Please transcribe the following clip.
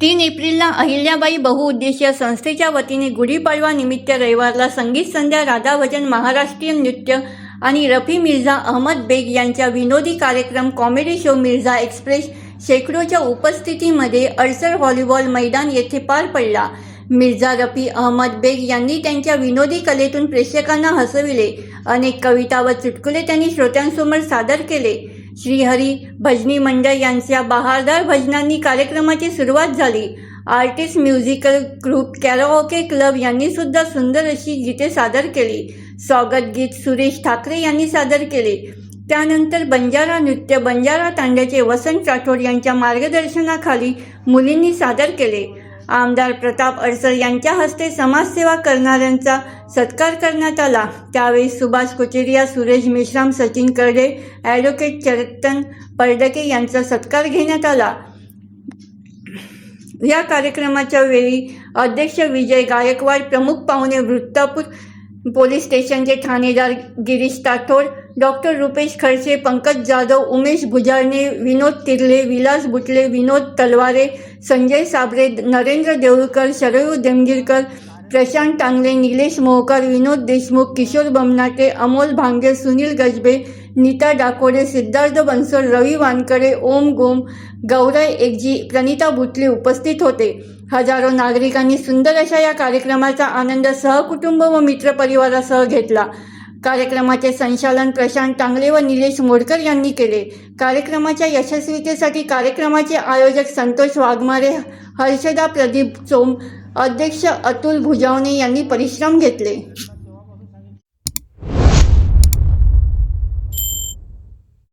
तीन एप्रिलला अहिल्याबाई बहुउद्देशीय संस्थेच्या वतीने गुढीपाडवा निमित्त रविवारला संगीत संध्या राधाभजन महाराष्ट्रीयन नृत्य आणि रफी मिर्झा अहमद बेग यांच्या विनोदी कार्यक्रम कॉमेडी शो मिर्झा एक्सप्रेस शेकडोच्या उपस्थितीमध्ये अडसर व्हॉलीबॉल मैदान येथे पार पडला. मिर्झा रफी अहमद बेग यांनी त्यांच्या विनोदी कलेतून प्रेक्षकांना हसविले. अनेक कविता व चुटकुले त्यांनी श्रोत्यांसमोर सादर केले. श्रीहरी भजनी मंडळ यांच्या बहारदार भजनांनी कार्यक्रमाची सुरुवात झाली. Artist musical group karaoke club यांनी सुद्धा सुंदर अशी गीते सादर केली. स्वागत गीत सुरेश ठाकरे यांनी सादर केले. त्यानंतर बंजारा नृत्य बंजारा तांड्याचे वसंत राठोड यांच्या मार्गदर्शनाखाली मुलींनी सादर केले. आमदार प्रताप अडसर यांच्या हस्ते समाजसेवा करणाऱ्यांचा सत्कार करण्यात आला. त्यावेळी सुभाष कोचेरिया सुरेश मेश्राम सचिन कर्डे ॲडव्होकेट चरतन पर्डके यांचा सत्कार घेण्यात आला. या कार्यक्रमाच्या वेळी अध्यक्ष विजय गायकवाड प्रमुख पाहुणे वृत्तापूर पोलीस स्टेशनचे ठाणेदार गिरीश ताठोड डॉक्टर रुपेश खडसे पंकज जाधव उमेश भुजारणे विनोद तिर्ले विलास बुटले विनोद तलवारे संजय साबरे नरेंद्र देऊळकर शरयू देमगिरकर प्रशांत टांगले निलेश मोहकर विनोद देशमुख किशोर बमनाटे अमोल भांगे सुनील गजबे नीता डाकोडे सिद्धार्थ बनसोड रवी वानकडे ओम गोम गौरय एकजी प्रणिता बुटले उपस्थित होते. हजारो नागरिकांनी सुंदर अशा या कार्यक्रमाचा आनंद सहकुटुंब व मित्रपरिवारासह घेतला. कार्यक्रमाचे संचालन प्रशांत टांगले व निलेश मोडकर यांनी केले. कार्यक्रमाच्या यशस्वीतेसाठी कार्यक्रमाचे आयोजक संतोष वाघमारे हर्षदा प्रदीप चोम अध्यक्ष अतुल भुजावणे यांनी परिश्रम घेतले.